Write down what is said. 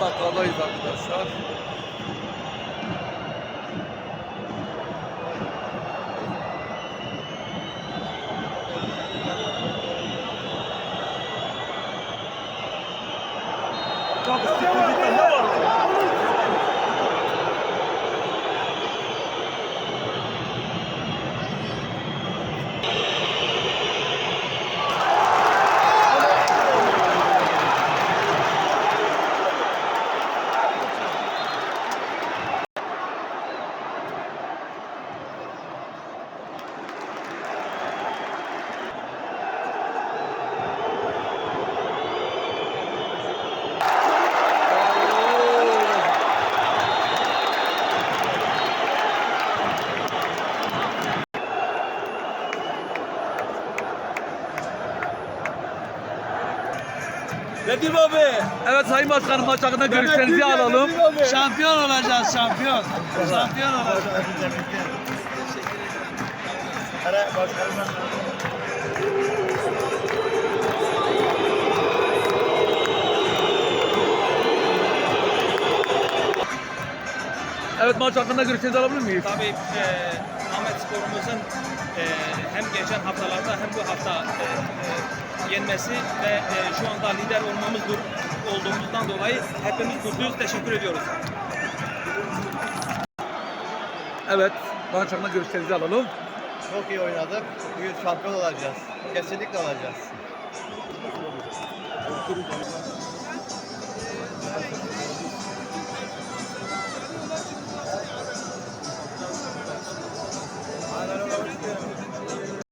Malakalıyız arkadaşlar. Kapısı kapısı Nedim abi. Evet Sayın Başkanım maç hakkında görüşlerinizi alalım. Şampiyon olacağız şampiyon. Şampiyon olacağız. Evet maç hakkında görüşlerinizi alabilir miyiz? Tabii e, Ahmet Spor'umuzun e, hem geçen haftalarda hem bu hafta e, e, yenmesi ve e, şu anda lider olmamız dur- olduğumuzdan dolayı hepimiz mutluyuz. Teşekkür ediyoruz. Evet hakkında görüşlerinizi alalım. Çok iyi oynadık. Bugün şampiyon olacağız. Kesinlikle olacağız.